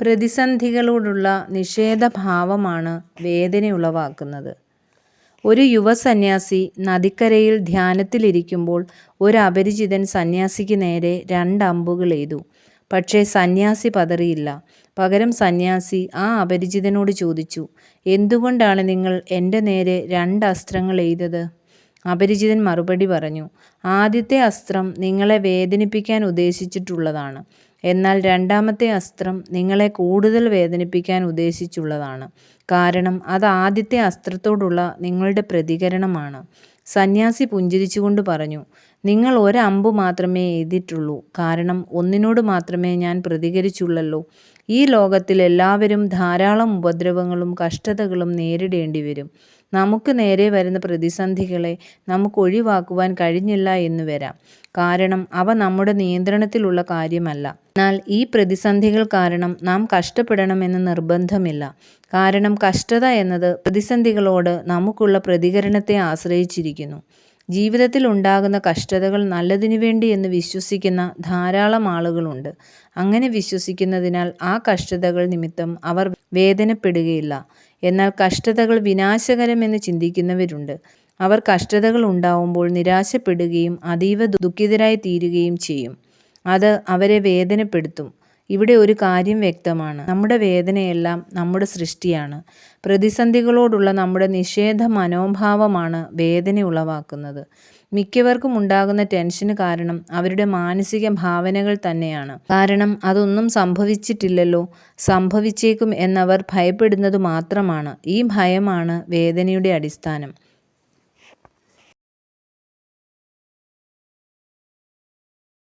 പ്രതിസന്ധികളോടുള്ള നിഷേധഭാവമാണ് വേദന ഉളവാക്കുന്നത് ഒരു യുവ സന്യാസി നദിക്കരയിൽ ധ്യാനത്തിലിരിക്കുമ്പോൾ ഒരു അപരിചിതൻ സന്യാസിക്ക് നേരെ രണ്ട് അമ്പുകൾ രണ്ടമ്പുകളെയ്തു. പക്ഷേ സന്യാസി പതറിയില്ല. പകരം സന്യാസി ആ അപരിചിതനോട് ചോദിച്ചു, "എന്തുകൊണ്ടാണ് നിങ്ങൾ എന്റെ നേരെ രണ്ട് അസ്ത്രങ്ങൾ എയ്തത് " അപരിചിതൻ മറുപടി പറഞ്ഞു, "ആദ്യത്തെ അസ്ത്രം നിങ്ങളെ വേദനിപ്പിക്കാൻ ഉദ്ദേശിച്ചുള്ളതാണ്. എന്നാൽ രണ്ടാമത്തെ അസ്ത്രം നിങ്ങളെ കൂടുതൽ വേദനിപ്പിക്കാൻ ഉദ്ദേശിച്ചുള്ളതാണ്. കാരണം അത് ആദ്യത്തെ അസ്ത്രത്തോടുള്ള നിങ്ങളുടെ പ്രതികരണമാണ്. " സന്യാസി പുഞ്ചിരിച്ചുകൊണ്ട് പറഞ്ഞു, "നിങ്ങൾ ഒരമ്പ് മാത്രമേ എഴുതിയിട്ടുള്ളൂ കാരണം ഒന്നിനോട് മാത്രമേ ഞാൻ പ്രതികരിച്ചുള്ളല്ലോ. ഈ ലോകത്തിൽ എല്ലാവരും ധാരാളം ഉപദ്രവങ്ങളും കഷ്ടതകളും നേരിടേണ്ടിവരും. നമുക്ക് നേരെ വരുന്ന പ്രതിസന്ധികളെ നമുക്ക് ഒഴിവാക്കുവാൻ കഴിഞ്ഞില്ല എന്ന് വരാം. കാരണം അവ നമ്മുടെ നിയന്ത്രണത്തിലുള്ള കാര്യമല്ല. എന്നാൽ ഈ പ്രതിസന്ധികൾ കാരണം നാം കഷ്ടപ്പെടണമെന്ന് നിർബന്ധമില്ല. കാരണം കഷ്ടത എന്നത് പ്രതിസന്ധികളോട് നമുക്കുള്ള പ്രതികരണത്തെ ആശ്രയിച്ചിരിക്കുന്നു. ജീവിതത്തിൽ ഉണ്ടാകുന്ന കഷ്ടതകൾ നല്ലതിനു വേണ്ടി എന്ന് വിശ്വസിക്കുന്ന ധാരാളം ആളുകളുണ്ട്. അങ്ങനെ വിശ്വസിക്കുന്നതിനാൽ ആ കഷ്ടതകൾ നിമിത്തം അവർ വേദനപ്പെടുകയില്ല. എന്നാൽ കഷ്ടതകൾ വിനാശകരമെന്ന് ചിന്തിക്കുന്നവരുണ്ട്. അവർ കഷ്ടതകൾ ഉണ്ടാവുമ്പോൾ നിരാശപ്പെടുകയും അതീവ ദുഃഖിതരായി തീരുകയും ചെയ്യും. അത് അവരെ വേദനപ്പെടുത്തും. ഇവിടെ ഒരു കാര്യം വ്യക്തമാണ്. നമ്മുടെ വേദനയെല്ലാം നമ്മുടെ സൃഷ്ടിയാണ്. പ്രതിസന്ധികളോടുള്ള നമ്മുടെ നിഷേധ മനോഭാവമാണ് വേദന ഉളവാക്കുന്നത് മിക്കവർക്കും ഉണ്ടാകുന്ന ടെൻഷന് കാരണം അവരുടെ മാനസിക ഭാവനകൾ തന്നെയാണ്. കാരണം അതൊന്നും സംഭവിച്ചിട്ടില്ലല്ലോ, സംഭവിച്ചേക്കും എന്നവർ ഭയപ്പെടുന്നത് മാത്രമാണ്. ഈ ഭയമാണ് വേദനയുടെ അടിസ്ഥാനം.